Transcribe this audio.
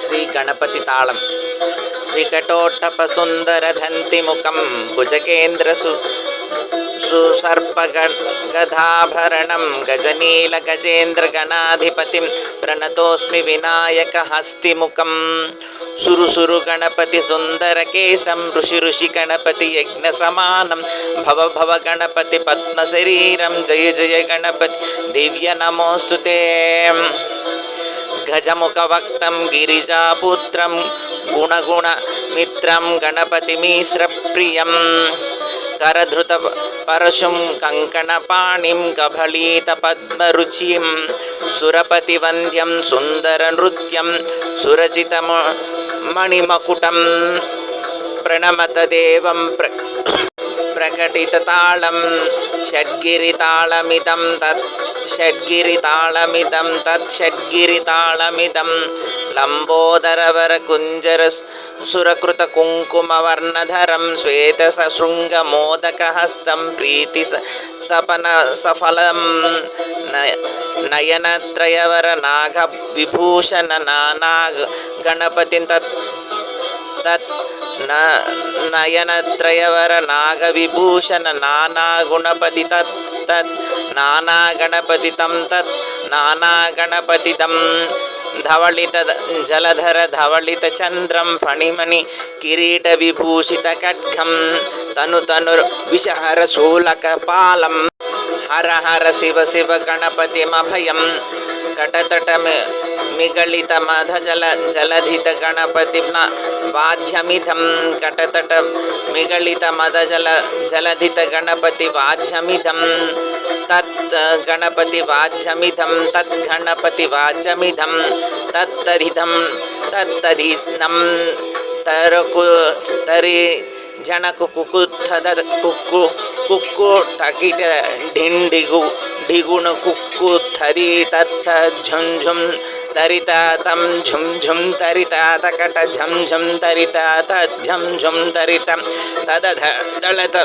శ్రీ గణపతి తాళం వికటోట్టపసుందరధంతిముఖం భుజకేంద్రసు సుసర్పగధాభరణం గజనీల గజేంద్ర గణాధిపతిం ప్రణతోస్మి వినాయక హస్తిముఖం సురు సురు గణపతి సుందరకేశం ఋషి ఋషి గణపతి యజ్ఞ సమానం భవ భవ గణపతి పద్మశరీరం జయ జయ గణపతి దివ్య నమోస్తుతే గజముఖవక్తం గిరిజాపుత్రం గుణగుణ మిత్రం గణపతిమీశ్రప్రియం కరధృత పరశుం కంకణపాణిం కబళీత పద్మరుచిం సురపతివంద్యం సుందర నృత్యం సురచిత మణిమకుటం ప్రణమత దేవం ప్ర ప్రకటిత తాళం తత్ షడ్గిరితాళమిదం తత్ షడ్గిరితాళమిదం లంబోదరవర కుంజర సురకృత కుంకుమవర్ణధరం శ్వేత శృంగమోదకహస్తం ప్రీతి స- సపన సఫలం నయ నయనత్రయవర నాగ విభూషణ నానా గణపతి తత్ తత్ న తం తత్ తత్ నానాగణపతితం తత్ ధవళిత జలధర ధవళిత చంద్రం ఫణిమణి కిరీట విభూషిత ఖడ్గం తను తను విషహర శూలక పాలం హర హర శివ శివ గణపతిమభయం तटतट में मिगलित मध जल, जलधित गणपति घटतटमे कटतट मिगलित मध जल, जलधित गणपति वाध्यमिदं तत् गणपति गणपतिवाच्यमिदं तत् गणपति गणपतिवाच्यमिदं तत्तरिधम तत्तरिधम तरकु, तरि जनकु कुकुत्थद, कुकु कुकु टकिट ढिंडिगु ढिगुणकुक्कु थरी तत्थ झुंझुं तरितातं झुंझुं तरितातकट झंझं तरितात झुम तरितं तदध दलत